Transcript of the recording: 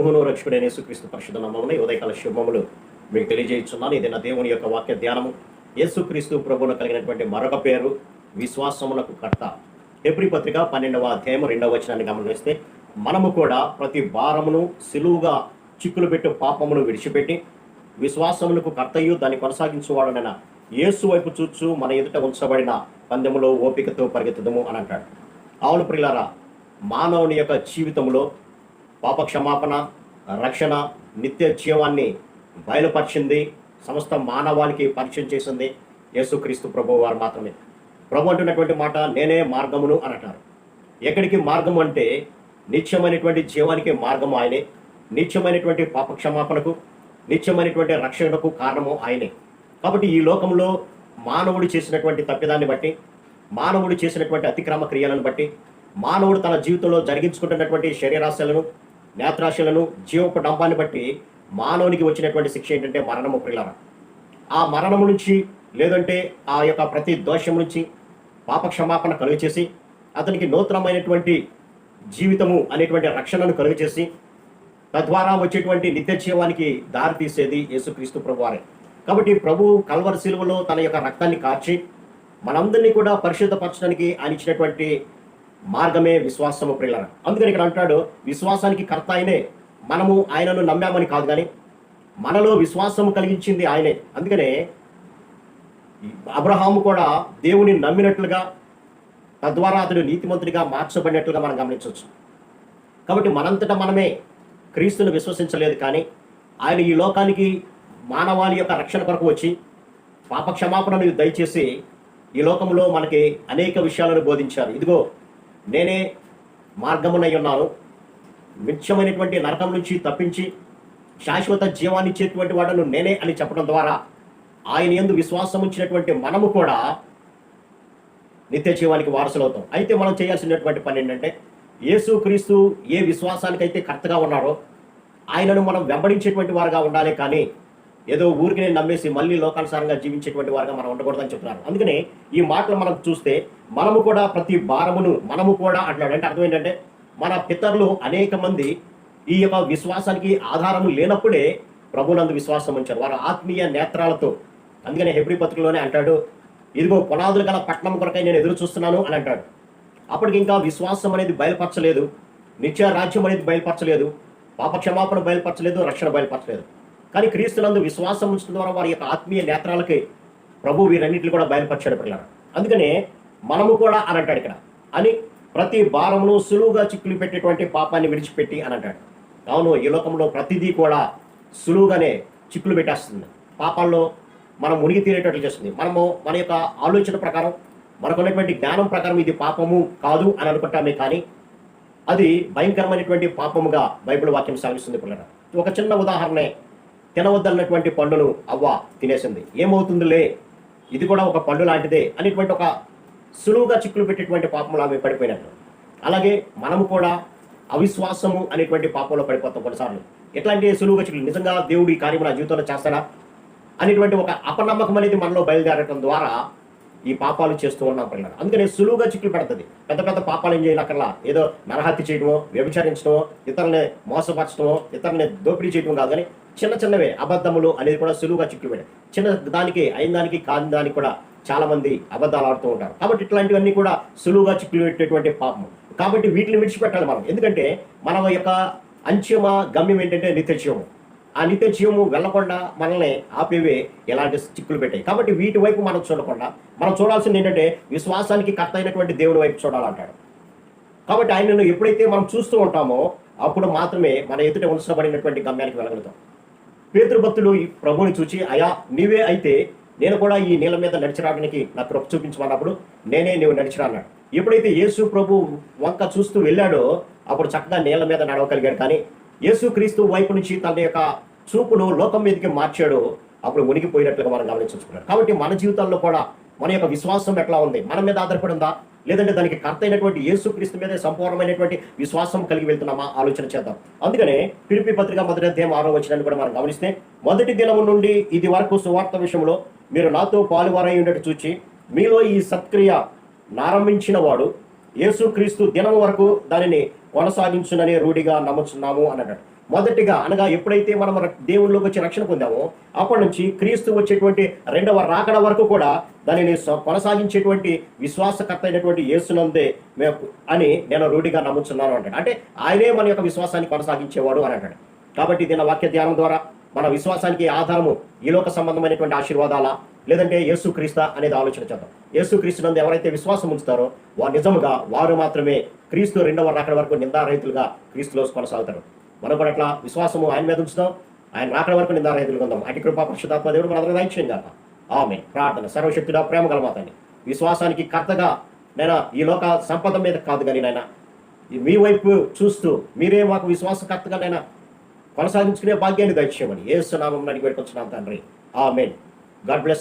ప్రభువును రక్షకుడైన యేసుక్రీస్తు పరిశుద్ధ నామమున ఉదయకాల శుభములు మీకు తెలియజేస్తున్నాను ఇది నా దేవుని యొక్క వాక్య ధ్యానము. యేసుక్రీస్తు ప్రభువును కలిగినటువంటి మరొక పేరు విశ్వాసములకు కర్త. ఎబ్రి పత్రిక పన్నెండవ అధ్యాయం రెండవ వచనాన్ని గమనిస్తే మనము కూడా ప్రతి భారమును సిలువుగా చిక్కులు పెట్టు పాపమును విడిచిపెట్టి విశ్వాసములకు కర్తయ్యు దాన్ని కొనసాగించువాడనైన యేసు వైపు చూచు మన ఎదుట ఉంచబడిన పందెములో ఓపికతో పరిగెత్తుదము అని అంటాడు. అవును ప్రిలారా మానవుని యొక్క జీవితంలో పాపక్షమాపణ రక్షణ నిత్య జీవాన్ని బయలుపరిచింది సమస్త మానవాళికి పరిచయం చేసింది యేసుక్రీస్తు ప్రభు వారు మాత్రమే. ప్రభు అంటున్నటువంటి మాట నేనే మార్గమును అని అంటారు ఎక్కడికి మార్గం అంటే నిత్యమైనటువంటి జీవానికి మార్గము ఆయనే నిత్యమైనటువంటి పాప క్షమాపణకు నిత్యమైనటువంటి రక్షణకు కారణము ఆయనే. కాబట్టి ఈ లోకంలో మానవుడు చేసినటువంటి తప్పిదాన్ని బట్టి మానవుడు చేసినటువంటి అతిక్రమ క్రియలను బట్టి మానవుడు తన జీవితంలో జరిగించుకుంటున్నటువంటి శరీరాశలను నేత్రాశలను జీవపు డంపాన్ని బట్టి మానవునికి వచ్చినటువంటి శిక్ష ఏంటంటే మరణము ప్రిలర ఆ మరణము నుంచి లేదంటే ఆ యొక్క ప్రతి దోషం నుంచి పాప క్షమాపణ కలుగు చేసి అతనికి నూతనమైనటువంటి జీవితము అనేటువంటి రక్షణను కలుగు చేసి తద్వారా వచ్చేటువంటి నిత్య జీవానికి దారి తీసేది యేసుక్రీస్తు ప్రభువారే. కాబట్టి ప్రభు కల్వర శిలువలో తన యొక్క రక్తాన్ని కార్చి మనందరినీ కూడా పరిశుద్ధపరచడానికి ఆయన ఇచ్చినటువంటి మార్గమే విశ్వాసము ప్రియులన అందుకని ఇక్కడ అంటాడు విశ్వాసానికి కర్త ఆయనే. మనము ఆయనను నమ్మామని కాదు కానీ మనలో విశ్వాసము కలిగించింది ఆయనే. అందుకనే అబ్రహాము కూడా దేవుని నమ్మినట్లుగా తద్వారా అతడు నీతిమంతుడిగా మార్చబడినట్లుగా మనం గమనించవచ్చు. కాబట్టి మనంతటా మనమే క్రీస్తును విశ్వసించలేదు కానీ ఆయన ఈ లోకానికి మానవాళి యొక్క రక్షణ కొరకు వచ్చి పాప క్షమాపణను దయచేసి ఈ లోకంలో మనకి అనేక విషయాలను బోధించారు. ఇదిగో నేనే మార్గమునై ఉన్నాను. మిచ్చమైనటువంటి నరకం నుంచి తప్పించి శాశ్వత జీవాన్ని ఇచ్చేటువంటి వాడను నేనే అని చెప్పడం ద్వారా ఆయన ఎందు విశ్వాసం ఉంచినటువంటి మనము కూడా నిత్య జీవానికి వారసులవుతాం. అయితే మనం చేయాల్సినటువంటి పని ఏంటంటే యేసు క్రీస్తు ఏ విశ్వాసానికైతే కర్తగా ఉన్నారో ఆయనను మనం వెంబడించేటువంటి వారుగా ఉండాలి కానీ ఏదో ఊరికి నేను నమ్మేసి మళ్ళీ లోకానుసారంగా జీవించేటువంటి వారుగా మనం ఉండకూడదని చెప్తున్నారు. అందుకని ఈ మాటలు మనం చూస్తే మనము కూడా ప్రతి భారమును మనము కూడా అంటున్నాడు అంటే అర్థం ఏంటంటే మన పితరులు అనేక మంది ఈ యొక్క విశ్వాసానికి ఆధారం లేనప్పుడే ప్రభునందు విశ్వాసం ఉంచారు. వారు ఆత్మీయ నేత్రాలతో అందుకనే హెబ్రి పత్రికలోనే అంటాడు ఇదిగో పునాదులు గల పట్టణం కొరకై నేను ఎదురు చూస్తున్నాను అని అంటాడు. అప్పటికి ఇంకా విశ్వాసం అనేది బయలుపరచలేదు నిత్య రాజ్యం అనేది బయలుపరచలేదు పాప క్షమాపణ బయలుపరచలేదు రక్షణ బయలుపరచలేదు. కానీ క్రీస్తునందు విశ్వాసం ఉంచడం ద్వారా వారి యొక్క ఆత్మీయ నేత్రాలకి ప్రభు వీరన్నింటిని కూడా బయలుపరిచాడు పిల్లలు. అందుకనే మనము కూడా అని అంటాడు ఇక్కడ. అని ప్రతి భారమును సులువుగా చిక్కులు పెట్టేటువంటి పాపాన్ని విడిచిపెట్టి అని అంటాడు. అవును ఈ లోకంలో ప్రతిదీ కూడా సులువుగానే చిక్కులు పెట్టేస్తుంది పాపాల్లో మనం మునిగి తీరేటట్లు చేస్తుంది. మనము మన యొక్క ఆలోచన ప్రకారం మనకున్నటువంటి జ్ఞానం ప్రకారం ఇది పాపము కాదు అని అనుకుంటామే కానీ అది భయంకరమైనటువంటి పాపముగా బైబిల్ వాక్యం సాగిస్తుంది పిల్లల ఒక చిన్న ఉదాహరణే తినవద్దన్నటువంటి పండును అవ్వ తినేసింది. ఏమవుతుందిలే? ఇది కూడా ఒక పండు లాంటిదే అనేటువంటి ఒక సులువుగా చిక్కులు పెట్టేటువంటి పాపంలో ఆమె పడిపోయినట్లు అలాగే మనము కూడా అవిశ్వాసము అనేటువంటి పాపంలో పడిపోతాం కొన్నిసార్లు. ఎట్లాంటి సులువుగా చిక్కులు? నిజంగా దేవుడు ఈ కార్యం నా జీవితంలో చేస్తాడా? అనేటువంటి ఒక అపనమ్మకం అనేది మనలో బయలుదేరటం ద్వారా ఈ పాపాలు చేస్తూ ఉన్నాం పిల్లలు అందుకనే సులువుగా చిక్కులు పెడుతుంది. పెద్ద పెద్ద పాపాలు ఏం చేయనక్కర్లా. ఏదో నరహత్య చేయడమో వ్యభిచరించడమో ఇతరులని మోసపరచడమో ఇతరులని దోపిడీ చేయడం కాదు కానీ చిన్న చిన్నవే అబద్ధములు అనేది కూడా సులువుగా చిక్కులు పెట్టాయి చిన్న దానికి అయిన దానికి కాని దానికి కూడా చాలామంది అబద్ధాలు ఆడుతూ ఉంటారు. కాబట్టి ఇట్లాంటివన్నీ కూడా సులువుగా చిక్కులు పెట్టేటువంటి పాపం. కాబట్టి వీటిని విడిచిపెట్టాలి మనం. ఎందుకంటే మన యొక్క అంచమ గమ్యం ఏంటంటే నిత్యజీవము ఆ నిత్యజీవము వెళ్ళకుండా మనల్ని ఆపేవే ఎలాంటి చిక్కులు పెట్టాయి. కాబట్టి వీటి వైపు మనం చూడకుండా మనం చూడాల్సింది ఏంటంటే విశ్వాసానికి కర్త అయినటువంటి దేవుడి వైపు చూడాలంటాడు. కాబట్టి ఆయనను ఎప్పుడైతే మనం చూస్తూ ఉంటామో అప్పుడు మాత్రమే మన ఎదుట ఉంచబడినటువంటి గమ్యానికి వెళ్ళగలుగుతాం. పేతృభక్తులు ఈ ప్రభుని చూచి అయా నీవే అయితే నేను కూడా ఈ నీళ్ళ మీద నడిచరాడానికి నా కృప చూపించమన్నప్పుడు నేనే నీవు నడిచిరా అన్నాడు. ఎప్పుడైతే యేసు ప్రభు వంక చూస్తూ వెళ్ళాడో అప్పుడు చక్కగా నీళ్ళ మీద నడవగలిగాడు. కానీ యేసు క్రీస్తు వైపు నుంచి తన యొక్క చూపును లోకం మీదకి మార్చాడు అప్పుడు మునిగిపోయినట్లుగా మనం గమనించుకున్నాడు కాబట్టి మన జీవితాల్లో కూడా మన యొక్క విశ్వాసం ఎట్లా ఉంది? మన మీద ఆధారపడి ఉందా? లేదంటే దానికి కర్త అయినటువంటి యేసు క్రీస్తు మీద సంపూర్ణమైనటువంటి విశ్వాసం కలిగి వెళ్తున్నామా? ఆలోచన చేద్దాం. అందుకనే పిలిపి పత్రిక మొదటి అధ్యాయం ఆరో వచ్చినాన్ని కూడా మనం గమనిస్తే మొదటి దినం నుండి ఇది వరకు సువార్త విషయంలో మీరు నాతో పాలువారై ఉండేట్టు చూచి మీలో ఈ సత్క్రియ నారంభించిన వాడు యేసుక్రీస్తు దినం వరకు దానిని కొనసాగించునని రూఢిగా నమ్ముచున్నాము అన్నాడు మొదటిగా అనగా ఎప్పుడైతే మనం ర- వచ్చి రక్షణ పొందామో అప్పటి నుంచి క్రీస్తు వచ్చేటువంటి రెండవ రాకడ వరకు కూడా దానిని కొనసాగించేటువంటి విశ్వాసకర్త అయినటువంటి యేసునందే మేము అని నేను రూఢిగా నమ్ముతున్నాను అంటాడు అంటే ఆయనే మన యొక్క విశ్వాసాన్ని కొనసాగించేవాడు అని అంటాడు కాబట్టి దీని వాక్య ధ్యానం ద్వారా మన విశ్వాసానికి ఆధారము ఈ లోక సంబంధమైనటువంటి ఆశీర్వాదాల లేదంటే యేసు క్రీస్త అనేది ఆలోచన చేద్దాం. యేసు క్రీస్తు నందు ఎవరైతే విశ్వాసం ఉంచుతారో వారు నిజముగా వారు మాత్రమే క్రీస్తు రెండవ రాకడ వరకు నిందారహితులుగా క్రీస్తులో కొనసాగుతారు. మనం కూడా అట్లా విశ్వాసము ఆయన మీద ఉంచుతాం ఆయన రాకడ వరకు నిందారహితులుగా ఉందాం. అటు కృపా పరిశుధాత్మ దేవుడు మనందరం దయచేయం కాక ఆమె ప్రార్థన. సర్వశక్తుడా ప్రేమ గలమాతండి విశ్వాసానికి కర్తగా నేను ఈ లోక సంపద మీద కాదు కానీ నాయన మీ వైపు చూస్తూ మీరే మాకు విశ్వాసకర్తగా నేను కొనసాగించుకునే భాగ్యాన్ని దయచేయమని ఏ సునామం అడిగి పెట్టుకొచ్చున్నాం తండ్రి. ఆమెన్. God bless